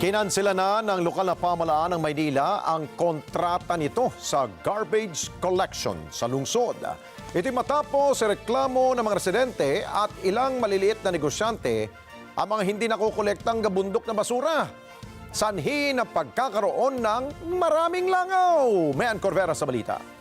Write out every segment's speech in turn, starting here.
Kinansela na ng lokal na pamalaan ng Maynila ang kontrata nito sa garbage collection sa lungsod. Ito'y matapos sa reklamo ng mga residente at ilang maliliit na negosyante ang mga hindi nakukolektang gabundok na basura. Sanhi ng pagkakaroon ng maraming langaw. Mayan Corvera sa balita.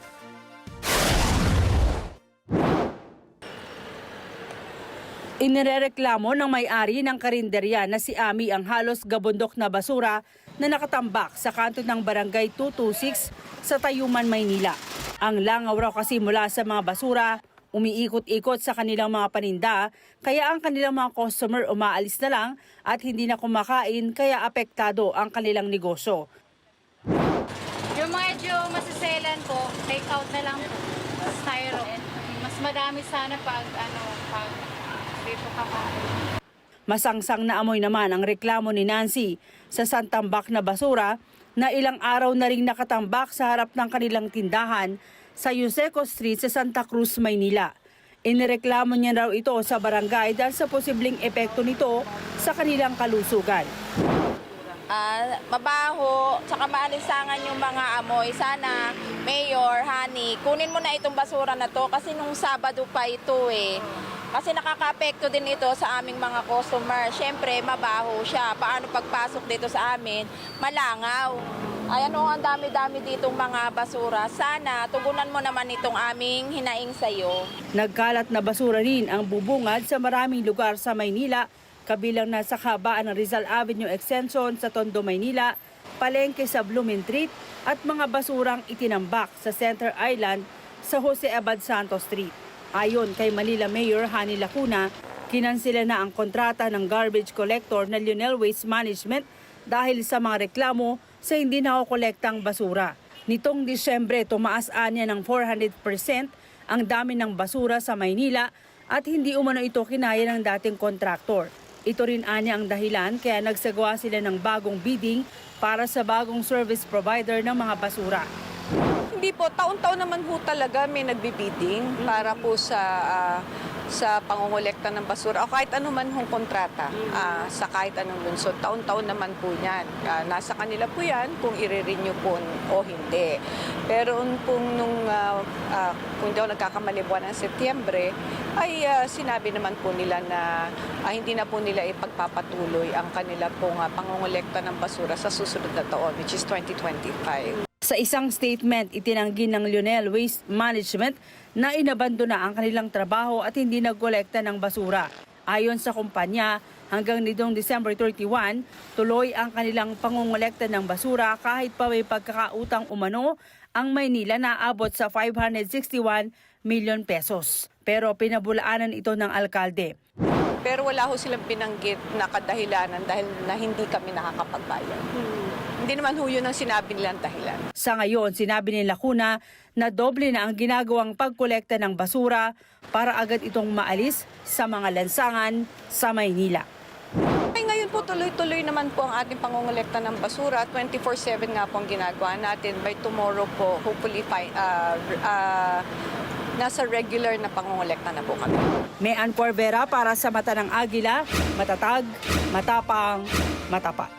Inirereklamo ng may-ari ng karinderya na si Ami ang halos gabundok na basura na nakatambak sa kanto ng Barangay 226 sa Tayuman, Maynila. Ang langaw raw kasi mula sa mga basura, umiikot-ikot sa kanilang mga paninda, kaya ang kanilang mga customer umaalis na lang at hindi na kumakain kaya apektado ang kanilang negosyo. Yung medyo masiselan po, take out na lang po. Styro. Mas madami sana pag ano, pag dito kakain. Masangsang na amoy naman ang reklamo ni Nancy sa santambak na basura na ilang araw na ring nakatambak sa harap ng kanilang tindahan sa Yuseco Street sa Santa Cruz, Maynila. Inireklamo niya raw ito sa barangay dahil sa posibleng epekto nito sa kanilang kalusugan. Ah, mabaho, tsaka maalisangan yung mga amoy. Sana, Mayor, Honey, kunin mo na itong basura na to kasi nung Sabado pa ito eh. Kasi nakaka-apekto din ito sa aming mga customer. Siyempre, mabaho siya. Paano pagpasok dito sa amin? Malangaw. Ayan o, ang dami-dami ditong mga basura. Sana, tugunan mo naman itong aming hinaing sa'yo. Nagkalat na basura rin ang bubungad sa maraming lugar sa Maynila, kabilang na sa kabaan ng Rizal Avenue Extension sa Tondo, Maynila, palengke sa Blooming Street at mga basurang itinambak sa Center Island sa Jose Abad Santos Street. Ayon kay Manila Mayor Hani Lacuna, kinansila na ang kontrata ng garbage collector na Lionel Waste Management dahil sa mga reklamo sa hindi nakokolektang basura. Nitong Disyembre, tumaas anya ng 400% ang dami ng basura sa Maynila at hindi umano ito kinaya ng dating kontraktor. Ito rin anya ang dahilan kaya nagsagawa sila ng bagong bidding para sa bagong service provider ng mga basura. Hindi po, taon-taon naman po talaga may nagbibidding para po sa ah, sa pangongolekta ng basura o kahit ano man hong kontrata ah, sa kahit anong lungsod. Taon-taon naman po yan. Ah, nasa kanila po yan kung i-renew po o hindi. Pero kung nung, ah, ah, kung daw nagkakamali buwan ng Setyembre, ay ah, sinabi naman po nila na ah, hindi na po nila ipagpapatuloy ang kanila pong ah, pangongolekta ng basura sa susunod na taon, which is 2025. Sa isang statement, itinanggi ng Lionel Waste Management na inabando na ang kanilang trabaho at hindi nagkolekta ng basura. Ayon sa kumpanya, hanggang nitong December 31, tuloy ang kanilang pangungolekta ng basura kahit pa may pagkakautang umano ang Maynila na abot sa 561 million pesos. Pero pinabulaanan ito ng alkalde. Pero wala ho silang binanggit na kadahilanan dahil na hindi kami nakakapagbayad. Hindi naman ho yun ang sinabi nilang dahilan. Sa ngayon, sinabi ni Lacuna na doble na ang ginagawang pagkolekta ng basura para agad itong maalis sa mga lansangan sa Maynila. Ay ngayon po tuloy-tuloy naman po ang ating pangongolekta ng basura. 24-7 nga po ang ginagawa natin. By tomorrow po, hopefully, ah, ah, nasa regular na pangongolekta na po kami. May Ann Corvera para sa Mata ng Agila, matatag, matapang, matapat.